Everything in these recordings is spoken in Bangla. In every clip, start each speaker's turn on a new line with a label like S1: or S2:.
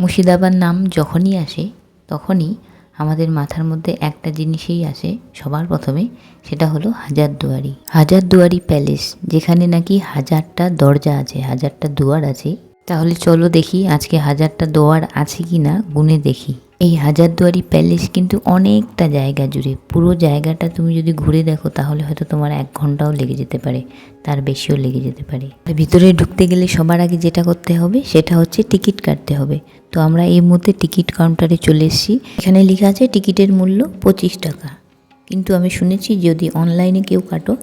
S1: মুর্শিদাবাদ নাম যখনই আসে, তখনই আমাদের মাথার মধ্যে একটা জিনিসই আসে সবার প্রথমে, সেটা হলো হাজারদুয়ারি। হাজারদুয়ারি প্যালেস, যেখানে নাকি হাজারটা দরজা আছে, হাজারটা দুয়ার আছে। তাহলে চলো দেখি আজকে হাজারটা দোয়ার আছে কি না গুনে দেখি। এই হাজারদুয়ারি প্যালেস কিন্তু অনেকটা জায়গা জুড়ে। পুরো জায়গাটা তুমি যদি ঘুরে দেখো, তাহলে হয়তো তোমার এক ঘন্টাও লেগে যেতে পারে, তার বেশিও লেগে যেতে পারে। ভিতরে ঢুকতে গেলে সবার আগে যেটা করতে হবে, সেটা হচ্ছে টিকিট কাটতে হবে। তো আমরা এই মুহূর্তে টিকিট কাউন্টারে চলে এসেছি। এখানে লেখা আছে টিকিটের মূল্য পঁচিশ টাকা। কিন্তু আমি শুনেছি যদি অনলাইনে কেউ কাটো,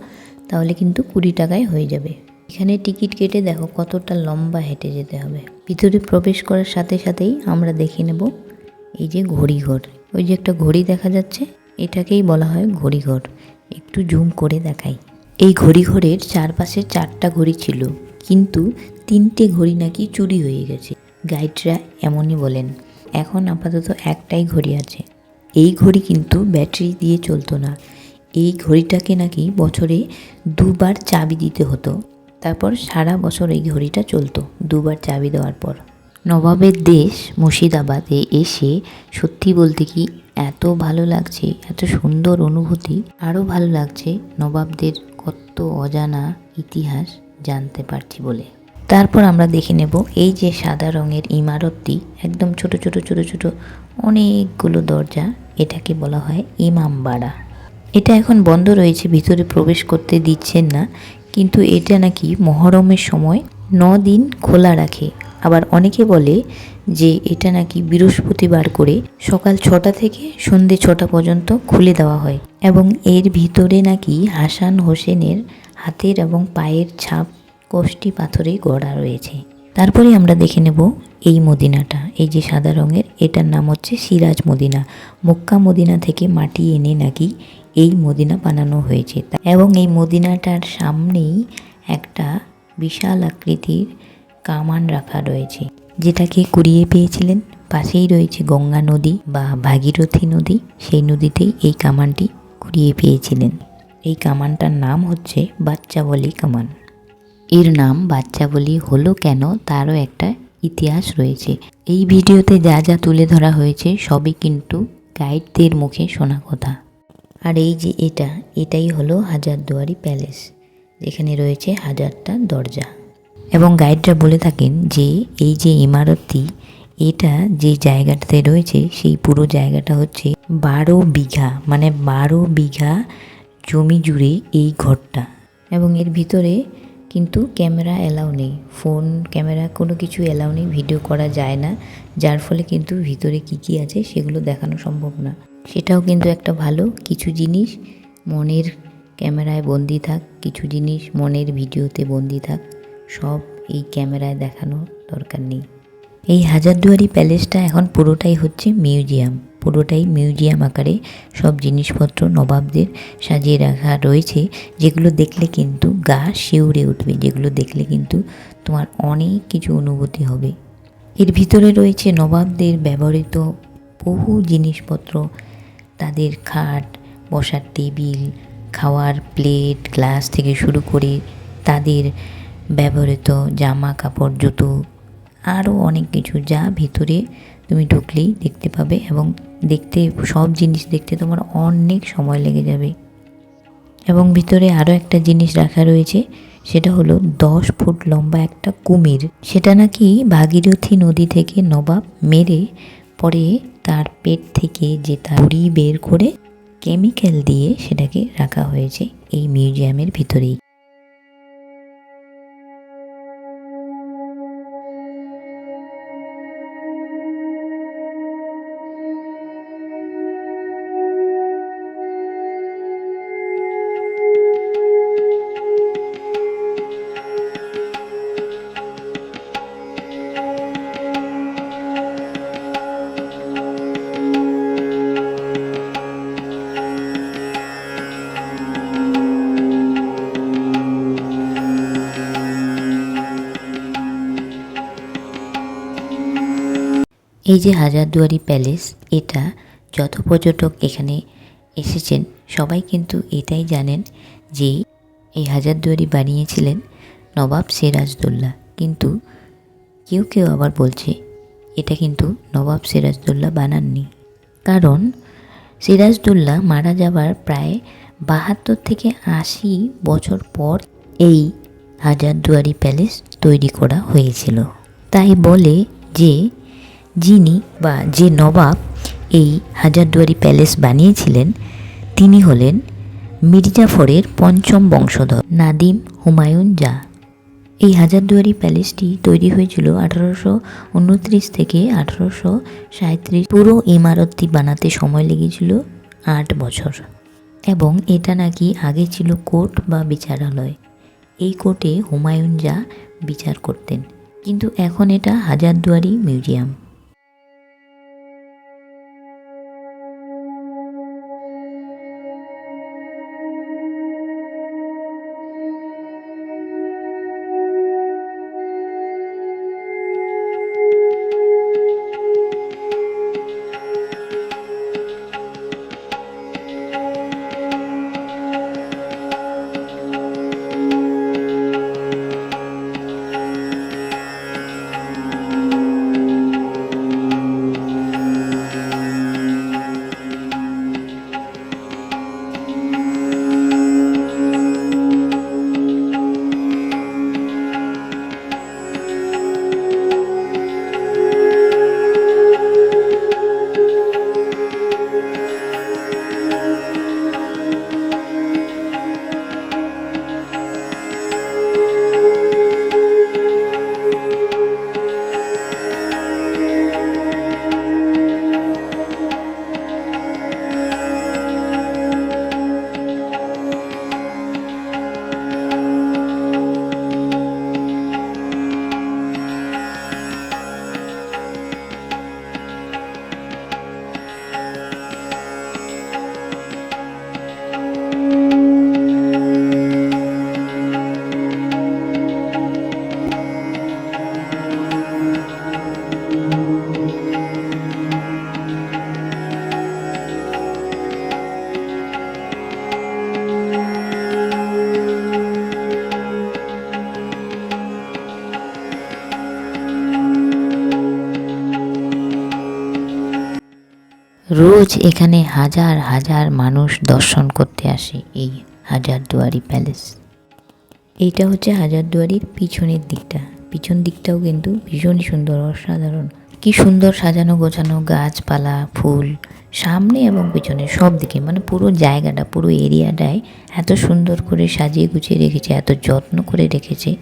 S1: তাহলে কিন্তু কুড়ি টাকায় হয়ে যাবে। এখানে টিকিট কেটে দেখো কতটা লম্বা হেঁটে যেতে হবে। ভিতরে প্রবেশ করার সাথে সাথেই আমরা দেখে নেব এই যে ঘড়িঘর ওই যে একটা ঘড়ি দেখা যাচ্ছে, এটাকেই বলা হয় ঘড়িঘর একটু জুম করে দেখাই। এই ঘড়িঘরের চারপাশে চারটা ঘড়ি ছিল, কিন্তু তিনটে ঘড়ি নাকি চুরি হয়ে গেছে। গাইডরা এমনই বলেন, এখন আপাতত একটাই ঘড়ি আছে। এই ঘড়ি কিন্তু ব্যাটারি দিয়ে চলতো না। এই ঘড়িটাকে নাকি বছরে দুবার চাবি দিতে হতো। তারপর সারা বছর এই ঘড়িটা চলতো দুবার চাবি দেওয়ার পর। নবাবের দেশ মুর্শিদাবাদে এসে সত্যি বলতে কি এত ভালো লাগছে, এত সুন্দর অনুভূতি, আরও ভালো লাগছে নবাবদের কত অজানা ইতিহাস জানতে পারছি বলে। তারপর আমরা দেখে নেব এই যে সাদা রঙের ইমারতটি, একদম ছোট ছোট ছোট ছোট অনেকগুলো দরজা, এটাকে বলা হয় ইমামবাড়া। এটা এখন বন্ধ রয়েছে, ভিতরে প্রবেশ করতে দিচ্ছেন না, কিন্তু এটা নাকি মহরমের সময় ন দিন খোলা রাখে। আবার অনেকে বলে যে এটা নাকি বৃহস্পতিবার করে সকাল ছটা থেকে সন্ধে ছটা পর্যন্ত খুলে দেওয়া হয়। এবং এর ভিতরে নাকি হাসান হোসেনের হাতের এবং পায়ের ছাপ কোষ্টি পাথরে গড়া রয়েছে। তারপরে আমরা দেখে নেব এই মদিনাটা। এই যে সাদা রঙের, এটার নাম হচ্ছে সিরাজ মদিনা। মক্কা মদিনা থেকে মাটি এনে নাকি এই মদিনা বানানো হয়েছে। এবং এই মদিনাটার সামনেই একটা বিশাল আকৃতির কামান রাখা রয়েছে, যেটাকে কুড়িয়ে পেয়েছিলেন। পাশেই রয়েছে গঙ্গা নদী বা ভাগীরথী নদী। সেই নদীতেই এই কামানটি কুড়িয়ে পেয়েছিলেন। এই কামানটার নাম হচ্ছে বাচ্চা বাচ্চাবলি কামান। এর নাম বাচ্চা বলি হলো কেন তারও একটা ইতিহাস রয়েছে। এই ভিডিওতে যা যা তুলে ধরা হয়েছে সবই কিন্তু গাইডদের মুখে শোনা কথা। আর এই যে এটা, এটাই হলো হাজারদুয়ারি প্যালেস। যেখানে রয়েছে হাজারটা দরজা। এবং গাইডরা বলে থাকেন যে, এই যে ইমারতটি, এটা যে জায়গাটাতে রয়েছে, সেই পুরো জায়গাটা হচ্ছে বারো বিঘা মানে বারো বিঘা জমি জুড়ে এই ঘরটা। এবং এর ভিতরে কিন্তু ক্যামেরা অ্যালাউ নেই। ফোন, ক্যামেরা কোনো কিছু অ্যালাউ নেই, ভিডিও করা যায় না। যার ফলে কিন্তু ভিতরে কি কি আছে সেগুলো দেখানো সম্ভব না। সেটাও কিন্তু একটা ভালো কিছু জিনিস। মনের ক্যামেরায় বন্দি থাক, কিছু জিনিস মনের ভিডিওতে বন্দি থাক। সব এই ক্যামেরায় দেখানো দরকার নেই। এই হাজারদুয়ারি প্যালেসটা এখন পুরোটাই হচ্ছে মিউজিয়াম। পুরোটাই মিউজিয়াম আকারে সব জিনিসপত্র নবাবদের সাজিয়ে রাখা রয়েছে, যেগুলো দেখলে কিন্তু গা শিউরে উঠবে, যেগুলো দেখলে কিন্তু তোমার অনেক কিছু অনুভূতি হবে। এর ভিতরে রয়েছে নবাবদের ব্যবহৃত বহু জিনিসপত্র, তাদের খাট, বসার টেবিল, খাওয়ার প্লেট, গ্লাস থেকে শুরু করে তাদের ব্যবহৃত জামা কাপড় জুতো আরও অনেক কিছু যা ভিতরে তুমি ঢুকলেই দেখতে পাবে এবং দেখতে, সব জিনিস দেখতে তোমার অনেক সময় লেগে যাবে। এবং ভিতরে আরও একটা জিনিস রাখা রয়েছে, সেটা হলো দশ ফুট লম্বা একটা কুমির। সেটা নাকি ভাগীরথী নদী থেকে নবাব মেরে পরে তার পেট থেকে যে তার উড়ি বের করে কেমিক্যাল দিয়ে সেটাকে রাখা হয়েছে এই মিউজিয়ামের ভিতরেই। এই যে হাজারদুয়ারি প্যালেস, এটা যত পর্যটক এখানে এসেছেন, সবাই কিন্তু এটাই জানেন যে এই হাজারদুয়ারি বানিয়েছিলেন নবাব সিরাজদৌল্লা। কিন্তু কেউ কেউ আবার বলছে, এটা কিন্তু নবাব সিরাজদৌল্লা বানাননি। কারণ সিরাজদৌল্লা মারা যাবার প্রায় বাহাত্তর থেকে আশি বছর পর এই হাজারদুয়ারি প্যালেস তৈরি করা হয়েছিল। তাই বলে যে যিনি বা যে নবাব এই হাজারদুয়ারি প্যালেস বানিয়েছিলেন, তিনি হলেন মির্জাফরের পঞ্চম বংশধর নাদিম হুমায়ুন জা এই হাজারদুয়ারি প্যালেসটি তৈরি হয়েছিল আঠারোশো উনত্রিশ থেকে আঠারোশো সাঁত্রিশ পুরো ইমারতটি বানাতে সময় লেগেছিল আট বছর। এবং এটা নাকি আগে ছিল কোর্ট বা বিচারালয়। এই কোর্টে হুমায়ুন যা বিচার করতেন। কিন্তু এখন এটা হাজারদুয়ারি মিউজিয়াম। রোজ এখানে হাজার হাজার মানুষ দর্শন করতে আসে এই হাজারদুয়ারি প্যালেস। এইটা হচ্ছে হাজারদুয়ারির পিছনের দিকটা। পিছন দিকটাও কিন্তু ভীষণই সুন্দর, অসাধারণ। কি সুন্দর সাজানো গোছানো গাছপালা, ফুল, সামনে এবং পিছনে সব দিকে মানে পুরো জায়গাটা, পুরো এরিয়াটায় এত সুন্দর করে সাজিয়ে গুছিয়ে রেখেছে, এত যত্ন করে রেখেছে।